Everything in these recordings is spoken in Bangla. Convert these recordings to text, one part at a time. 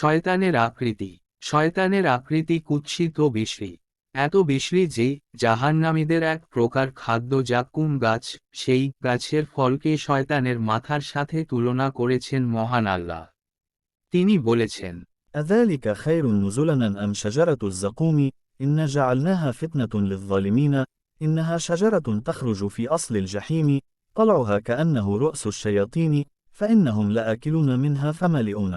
শয়তানের আকৃতি শয়তানের আকৃতি কুৎসিত ও বিশ্রী এত বিশ্রী যে জাহান্নামীদের এক প্রকার খাদ্য জাকুম গাছ সেই গাছের ফলকে শয়তানের মাথার সাথে তুলনা করেছেন মহান আল্লাহ তিনি বলেছেন أذلك خير نزلا أم شجرة الزقوم إنا جعلناها فتنة للظالمين إنها شجرة تخرج في أصل الجحيم طلعها كأنه رؤس الشياطين فإنهم لآكلون منها فملئون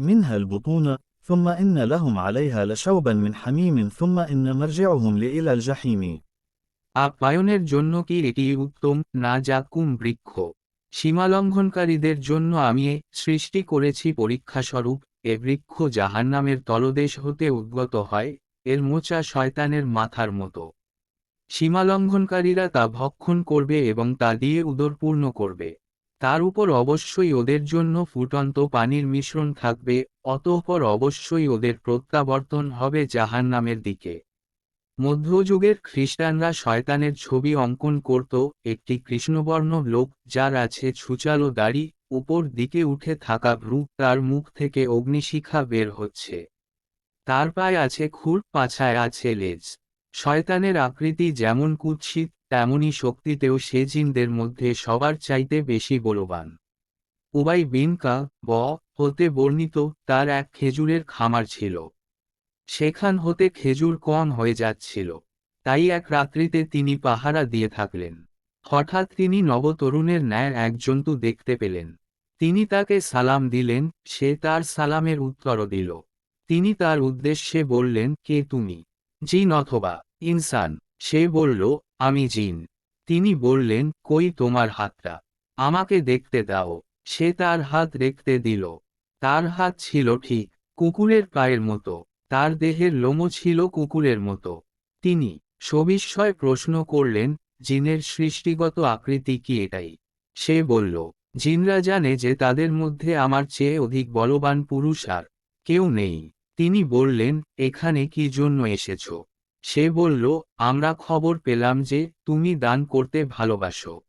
منها البطون ثم إن لهم عليها لشوبا من حميم ثم إن مرجعهم لإلى الجحيم আপ্যায়নের জন্য কি এটি উত্তম না জাকুম বৃক্ষ সীমালঙ্ঘনকারীদের জন্য আমি এ সৃষ্টি করেছি পরীক্ষাস্বরূপ এ বৃক্ষ জাহান্নামের তলদেশ হতে উদ্গত হয় এর মোচা শয়তানের মাথার মতো সীমালঙ্ঘনকারীরা তা ভক্ষণ করবে এবং তা দিয়ে উদরপূর্ণ করবে তার উপর অবশ্যই ওদের জন্য ফুটন্ত পানির মিশ্রণ থাকবে, অতঃপর অবশ্যই ওদের প্রত্যাবর্তন হবে জাহান্নামের দিকে। মধ্যযুগের খ্রিস্টানরা শয়তানের ছবি অঙ্কন করত, একটি কৃষ্ণবর্ণ লোক যার আছে ছুচালো দাড়ি, উপর দিকে উঠে থাকা ভ্রু তার মুখ থেকে অগ্নিশিখা বের হচ্ছে। তার পায়ে আছে খুর, পাছায় আছে লেজ। শয়তানের আকৃতি যেমন কুৎসিত তেমনই শক্তিতেও সে জিনদের মধ্যে সবার চাইতে বেশি বলবান। উবাই বিন কা ব হতে বর্ণিত তার এক খেজুরের খামার ছিল। সেখান হতে খেজুর কম হয়ে যাচ্ছিল। তাই এক রাত্রিতে তিনি পাহারা দিয়ে থাকলেন। হঠাৎ তিনি নবতরুণের ন্যায় এক জন্তু দেখতে পেলেন। তিনি তাকে সালাম দিলেন, সে তার সালামের উত্তরও দিল। তিনি তার উদ্দেশ্যে বললেন, কে তুমি? জিন অথবা ইনসান। সে বলল আমি জিন। তিনি বললেন, কই তোমার হাতটা? আমাকে দেখতে দাও। সে তার হাত দেখতে দিল। তার হাত ছিল ঠিক কুকুরের পায়ের মতো, তার দেহের লোমও ছিল কুকুরের মতো। তিনি সবিস্ময় প্রশ্ন করলেন, জিনের সৃষ্টিগত আকৃতি কি এটাই? সে বলল, জিনরা জানে যে তাদের মধ্যে আমার চেয়ে অধিক বলবান পুরুষ আর কেউ নেই। তিনি বললেন, এখানে কি জন্য এসেছ? সে বলল, আমরা খবর পেলাম যে, তুমি দান করতে ভালোবাসো।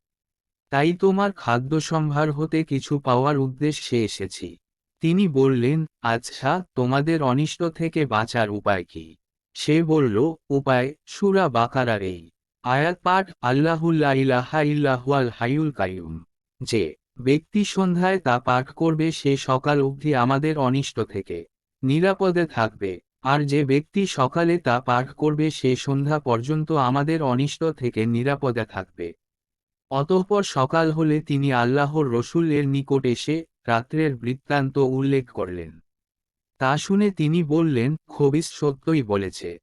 তাই তোমার খাদ্য সম্ভার হতে কিছু পাওয়ার উদ্দেশ্যে এসেছি। তিনি বললেন আচ্ছা তোমাদের অনিষ্ট থেকে বাঁচার উপায় কি? সে বলল, উপায়, সুরা বাকারার এই। আয়াত পাঠ আল্লাহুল্লা ইলাহা ইল্লাহুয়াল হাইউল কাইয়ুম। যে, ব্যক্তি সন্ধ্যায় তা পাঠ করবে সে সকাল অবধি আমাদের অনিষ্ট থেকে নিরাপদে থাকবে। আর যে ব্যক্তি সকালে তা পাঠ করবে সে সন্ধ্যা পর্যন্ত আমাদের অনিষ্ট থেকে নিরাপদে থাকবে। অতঃপর সকাল হলে তিনি আল্লাহর রসুল এর নিকট এসে রাত্রের বৃত্তান্ত উল্লেখ করলেন। তা শুনে তিনি বললেন খবিস সত্যই বলেছে।